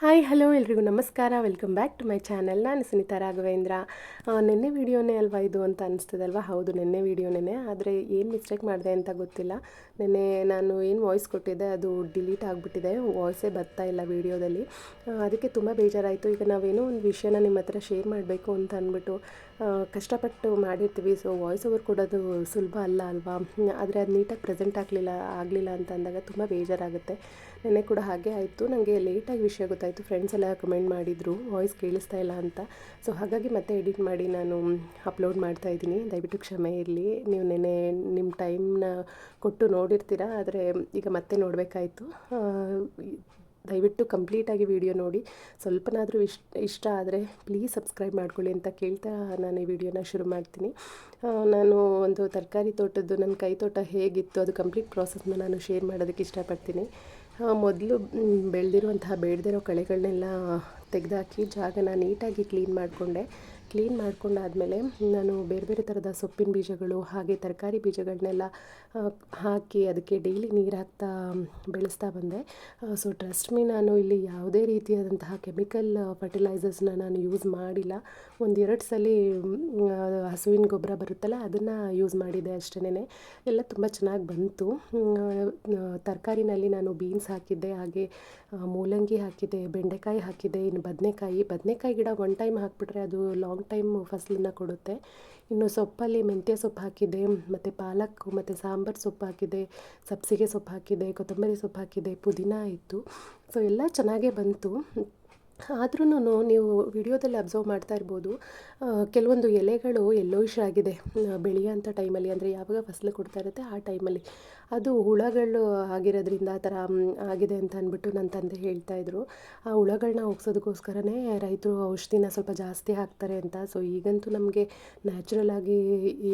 Hi, hello ಎಲ್ರಿಗೂ ನಮಸ್ಕಾರ. Welcome back to my channel ನಾನು ಸುನೀತಾ ರಾಘವೇಂದ್ರ. ನಿನ್ನೆ ವೀಡಿಯೋನೇ ಅಲ್ವಾ ಇದು ಅಂತ ಅನಿಸ್ತದಲ್ವಾ? ಹೌದು, ನಿನ್ನೆ ವೀಡಿಯೋನೇ ಆದರೆ ಏನು ಮಿಸ್ಟೇಕ್ ಮಾಡಿದೆ ಅಂತ ಗೊತ್ತಿಲ್ಲ. ನಿನ್ನೆ ನಾನು ಏನು ವಾಯ್ಸ್ ಕೊಟ್ಟಿದ್ದೆ, ಅದು ಡಿಲೀಟ್ ಆಗಿಬಿಟ್ಟಿದೆ. ವಾಯ್ಸೇ ಬರ್ತಾ ಇಲ್ಲ ವೀಡಿಯೋದಲ್ಲಿ. ಅದಕ್ಕೆ ತುಂಬ ಬೇಜಾರಾಯಿತು. ಈಗ ನಾವೇನೋ ಒಂದು ವಿಷಯನ ನಿಮ್ಮ ಹತ್ರ ಶೇರ್ ಮಾಡಬೇಕು ಅಂತ ಅಂದ್ಬಿಟ್ಟು ಕಷ್ಟಪಟ್ಟು ಮಾಡಿರ್ತೀವಿ. ಸೊ ವಾಯ್ಸ್ ಓವರ್ ಕೊಡೋದು ಸುಲಭ ಅಲ್ಲ ಅಲ್ವಾ? ಆದರೆ ಅದು ನೀಟಾಗಿ ಪ್ರೆಸೆಂಟ್ ಆಗಲಿಲ್ಲ ಆಗಲಿಲ್ಲ ಅಂತ ಅಂದಾಗ ತುಂಬ ಬೇಜಾರಾಗುತ್ತೆ. ನೆನ್ನೆ ಕೂಡ ಹಾಗೆ ಆಯಿತು. ನನಗೆ ಲೇಟಾಗಿ ವಿಷಯ ಗೊತ್ತಾಯಿತು. ಫ್ರೆಂಡ್ಸ್ ಎಲ್ಲ ಕಮೆಂಟ್ ಮಾಡಿದರು. ವಾಯ್ಸ್ ಕೇಳಿಸ್ತಾ ಇಲ್ಲ ಅಂತ. ಸೊ ಹಾಗಾಗಿ ಮತ್ತೆ ಎಡಿಟ್ ಮಾಡಿ ನಾನು ಅಪ್ಲೋಡ್ ಮಾಡ್ತಾ ಇದ್ದೀನಿ. ದಯವಿಟ್ಟು ಕ್ಷಮೆ ಇರಲಿ. ನೀವು ನೆನೆ ನಿಮ್ಮ ಟೈಮ್ನ ಕೊಟ್ಟು ನೋಡಿರ್ತೀರ. ಆದರೆ ಈಗ ಮತ್ತೆ ನೋಡಬೇಕಾಯಿತು. ದಯವಿಟ್ಟು ಕಂಪ್ಲೀಟಾಗಿ ವಿಡಿಯೋ ನೋಡಿ. ಸ್ವಲ್ಪನಾದರೂ ಇಷ್ಟ ಇಷ್ಟ ಆದರೆ ಪ್ಲೀಸ್ ಸಬ್ಸ್ಕ್ರೈಬ್ ಮಾಡ್ಕೊಳ್ಳಿ ಅಂತ ಕೇಳ್ತಾ ನಾನು ಈ ವಿಡಿಯೋನ ಶುರು ಮಾಡ್ತೀನಿ. ನಾನು ಒಂದು ತರಕಾರಿ ತೋಟದ್ದು ನನ್ನ ಕೈ ತೋಟ ಹೇಗಿತ್ತು, ಅದು ಕಂಪ್ಲೀಟ್ ಪ್ರಾಸೆಸ್ನ ನಾನು ಶೇರ್ ಮಾಡೋದಕ್ಕೆ ಇಷ್ಟಪಡ್ತೀನಿ. ಮೊದಲು ಬೆಳೆದಿರುವಂತಹ ಬೆಳೆದಿರೋ ಕಳೆಗಳನ್ನೆಲ್ಲ ತೆಗೆದಾಕಿ, ಜಾಗನ ನೀಟಾಗಿ ಕ್ಲೀನ್ ಮಾಡಿಕೊಂಡೆ. ಕ್ಲೀನ್ ಮಾಡ್ಕೊಂಡಾದಮೇಲೆ, ನಾನು ಬೇರೆ ಬೇರೆ ಥರದ ಸೊಪ್ಪಿನ ಬೀಜಗಳು, ಹಾಗೆ ತರಕಾರಿ ಬೀಜಗಳನ್ನೆಲ್ಲ ಹಾಕಿ ಅದಕ್ಕೆ ಡೈಲಿ ನೀರು ಹಾಕ್ತಾ ಬೆಳೆಸ್ತಾ ಬಂದೆ. ಸೊ ಟ್ರಸ್ಟ್ ಮೀ ನಾನು ಇಲ್ಲಿ ಯಾವುದೇ ರೀತಿಯಾದಂತಹ ಕೆಮಿಕಲ್ ಫರ್ಟಿಲೈಸರ್ಸ್ನ ನಾನು ಯೂಸ್ ಮಾಡಿಲ್ಲ. ಒಂದೆರಡು ಸಲ ಹಸುವಿನ ಗೊಬ್ಬರ ಬರುತ್ತಲ್ಲ, ಅದನ್ನು ಯೂಸ್ ಮಾಡಿದೆ ಅಷ್ಟೇ ಎಲ್ಲ ತುಂಬ ಚೆನ್ನಾಗಿ ಬಂತು. ತರಕಾರಿನಲ್ಲಿ ನಾನು ಬೀನ್ಸ್ ಹಾಕಿದ್ದೆ, ಹಾಗೆ ಮೂಲಂಗಿ ಹಾಕಿದೆ ಬೆಂಡೆಕಾಯಿ ಹಾಕಿದ್ದೆ, ಇನ್ನು ಬದನೆಕಾಯಿ. ಬದನೆಕಾಯಿ ಗಿಡ ಒನ್ ಟೈಮ್ ಹಾಕಿಬಿಟ್ರೆ ಅದು ಲಾಂಗ್ ಟೈಮ್ ಫಸಲನ್ನ ಕೊಡುತ್ತೆ. ಇನ್ನು ಸೊಪ್ಪಲ್ಲಿ ಮೆಂತ್ಯ ಸೊಪ್ಪು ಹಾಕಿದೆ ಮತ್ತು ಪಾಲಕ್, ಮತ್ತು ಸಾಂಬಾರು ಸೊಪ್ಪು ಹಾಕಿದೆ ಸಬ್ಸಿಗೆ ಸೊಪ್ಪು ಹಾಕಿದ್ದೆ, ಕೊತ್ತಂಬರಿ ಸೊಪ್ಪು ಹಾಕಿದೆ ಪುದೀನ ಇತ್ತು. ಸೊ ಎಲ್ಲ ಚೆನ್ನಾಗೇ ಬಂತು. ಆದ್ರೂ ನೀವು ವಿಡಿಯೋದಲ್ಲಿ ಅಬ್ಸರ್ವ್ ಮಾಡ್ತಾ ಇರ್ಬೋದು ಕೆಲವೊಂದು ಎಲೆಗಳು ಯೆಲ್ಲೋಯಿಶ್ ಆಗಿದೆ ಬೆಳೆಯೋ ಬೆಳೆಯೋಂಥ ಟೈಮಲ್ಲಿ ಅಂದರೆ ಯಾವಾಗ ಫಸಲು ಕೊಡ್ತಾ ಇರುತ್ತೆ ಆ ಟೈಮಲ್ಲಿ ಅದು ಹುಳಗಳು ಆಗಿರೋದ್ರಿಂದ ಆ ಥರ ಆಗಿದೆ ಅಂತ ಅಂದ್ಬಿಟ್ಟು ನನ್ನ ತಂದೆ ಹೇಳ್ತಾ ಇದ್ರು. ಆ ಹುಳಗಳನ್ನ ಹೋಗ್ಸೋದಕ್ಕೋಸ್ಕರನೇ ರೈತರು ಔಷಧಿನ ಸ್ವಲ್ಪ ಜಾಸ್ತಿ ಹಾಕ್ತಾರೆ ಅಂತ. ಸೊ ಈಗಂತೂ ನಮಗೆ ನ್ಯಾಚುರಲ್ ಆಗಿ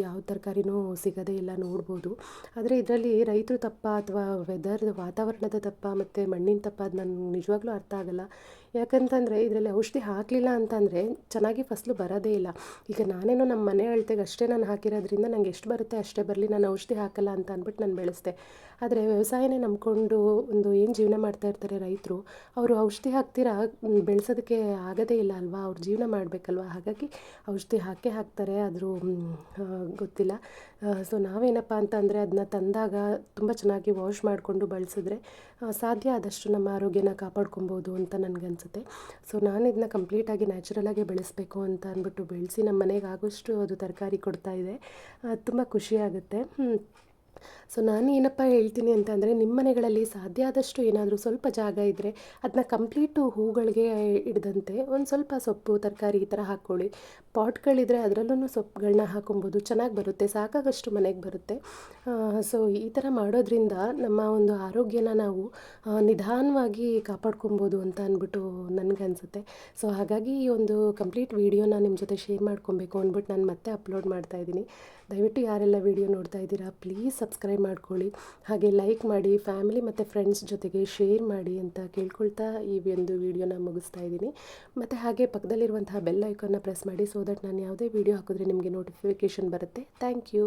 ಯಾವ ತರಕಾರಿನೂ ಸಿಗೋದೇ ಇಲ್ಲ ನೋಡ್ಬೋದು. ಆದರೆ ಇದರಲ್ಲಿ ರೈತರು ತಪ್ಪ ಅಥವಾ ವೆದರ್ ವಾತಾವರಣದ ತಪ್ಪ ಮತ್ತು ಮಣ್ಣಿನ ತಪ್ಪ ಅದು ನನಗೆ ನಿಜವಾಗ್ಲೂ ಅರ್ಥ ಆಗಲ್ಲ. ಯಾಕಂತಂದರೆ ಇದರಲ್ಲಿ ಔಷಧಿ ಹಾಕಲಿಲ್ಲ ಅಂತಂದರೆ ಚೆನ್ನಾಗಿ ಫಸಲು ಬರೋದೇ ಇಲ್ಲ. ಈಗ ನಾನೇನೋ ನಮ್ಮ ಮನೆ ಅಳ್ತೆಗೆ ಅಷ್ಟೇ ನಾನು ಹಾಕಿರೋದ್ರಿಂದ ನಂಗೆ ಎಷ್ಟು ಬರುತ್ತೆ ಅಷ್ಟೇ ಬರಲಿ, ನಾನು ಔಷಧಿ ಹಾಕಲ್ಲ ಅಂತ ಅಂದ್ಬಿಟ್ಟು ನಾನು ಬೆಳೆಸ್ದೆ. ಆದರೆ ವ್ಯವಸಾಯನೇ ನಂಬಿಕೊಂಡು ಒಂದು ಏನು ಜೀವನ ಮಾಡ್ತಾ ಇರ್ತಾರೆ ರೈತರು, ಅವರು ಔಷಧಿ ಹಾಕ್ತೀರಾ? ಬೆಳೆಸೋದಕ್ಕೆ ಆಗೋದೇ ಇಲ್ಲ ಅಲ್ವಾ? ಅವ್ರು ಜೀವನ ಮಾಡಬೇಕಲ್ವ? ಹಾಗಾಗಿ ಔಷಧಿ ಹಾಕೇ ಹಾಕ್ತಾರೆ, ಆದರೂ ಗೊತ್ತಿಲ್ಲ. ಸೊ ನಾವೇನಪ್ಪ ಅಂತ ಅಂದರೆ ಅದನ್ನ ತಂದಾಗ ತುಂಬ ಚೆನ್ನಾಗಿ ವಾಶ್ ಮಾಡಿಕೊಂಡು ಬಳಸಿದ್ರೆ ಸಾಧ್ಯ ಆದಷ್ಟು ನಮ್ಮ ಆರೋಗ್ಯನ ಕಾಪಾಡ್ಕೊಬೋದು ಅಂತ ನನಗನ್ಸುತ್ತೆ. ಸೊ ನಾನು ಇದನ್ನ ಕಂಪ್ಲೀಟಾಗಿ ನ್ಯಾಚುರಲಾಗಿ ಬೆಳೆಸಬೇಕು ಅಂತ ಅಂದ್ಬಿಟ್ಟು ಬೆಳೆಸಿ ನಮ್ಮ ಮನೆಗೆ ಆಗೋಷ್ಟು ಅದು ತರಕಾರಿ ಕೊಡ್ತಾ ಇದೆ ತುಂಬ ಖುಷಿಯಾಗುತ್ತೆ. ಸೊ ನಾನು ಏನಪ್ಪ ಹೇಳ್ತೀನಿ ಅಂತಂದರೆ ನಿಮ್ಮ ಮನೆಗಳಲ್ಲಿ ಸಾಧ್ಯ ಆದಷ್ಟು ಏನಾದರೂ ಸ್ವಲ್ಪ ಜಾಗ ಇದ್ದರೆ ಅದನ್ನ ಕಂಪ್ಲೀಟು ಹೂಗಳಿಗೆ ಇಡದಂತೆ ಒಂದು ಸ್ವಲ್ಪ ಸೊಪ್ಪು, ತರಕಾರಿ ಈ ಥರ ಹಾಕ್ಕೊಳ್ಳಿ. ಪಾಟ್ಗಳಿದ್ರೆ ಅದರಲ್ಲೂ ಸೊಪ್ಪುಗಳನ್ನ ಹಾಕೊಬೋದು, ಚೆನ್ನಾಗಿ ಬರುತ್ತೆ, ಸಾಕಾಗಷ್ಟು ಮನೆಗೆ ಬರುತ್ತೆ. ಸೊ ಈ ಥರ ಮಾಡೋದ್ರಿಂದ ನಮ್ಮ ಒಂದು ಆರೋಗ್ಯನ ನಾವು ನಿಧಾನವಾಗಿ ಕಾಪಾಡ್ಕೊಬೋದು ಅಂತ ಅಂದ್ಬಿಟ್ಟು ನನಗನ್ಸುತ್ತೆ. ಸೊ ಹಾಗಾಗಿ ಈ ಒಂದು ಕಂಪ್ಲೀಟ್ ವೀಡಿಯೋನ ನಿಮ್ಮ ಜೊತೆ ಶೇರ್ ಮಾಡ್ಕೊಬೇಕು ಅಂದ್ಬಿಟ್ಟು ನಾನು ಮತ್ತೆ ಅಪ್ಲೋಡ್ ಮಾಡ್ತಾ ಇದ್ದೀನಿ. ದಯವಿಟ್ಟು ಯಾರೆಲ್ಲ ವೀಡಿಯೋ ನೋಡ್ತಾ ಇದ್ದೀರಾ, ಪ್ಲೀಸ್ ಸಬ್ಸ್ಕ್ರೈಬ್ ಮಾಡ್ಕೊಳ್ಳಿ, ಹಾಗೆ ಲೈಕ್ ಮಾಡಿ ಫ್ಯಾಮಿಲಿ ಮತ್ತು ಫ್ರೆಂಡ್ಸ್ ಜೊತೆಗೆ ಶೇರ್ ಮಾಡಿ ಅಂತ ಕೇಳ್ಕೊಳ್ತಾ ಈ ಒಂದು ವಿಡಿಯೋನ ಮುಗಿಸ್ತಾ ಇದ್ದೀನಿ. ಮತ್ತು ಹಾಗೆ ಪಕ್ಕದಲ್ಲಿರುವಂತಹ ಬೆಲ್ ಐಕಾನ್ನ ಪ್ರೆಸ್ ಮಾಡಿ ಸೊ ದಟ್ ನಾನು ಯಾವುದೇ ವೀಡಿಯೋ ಹಾಕಿದ್ರೆ ನಿಮಗೆ ನೋಟಿಫಿಕೇಷನ್ ಬರುತ್ತೆ. Thank you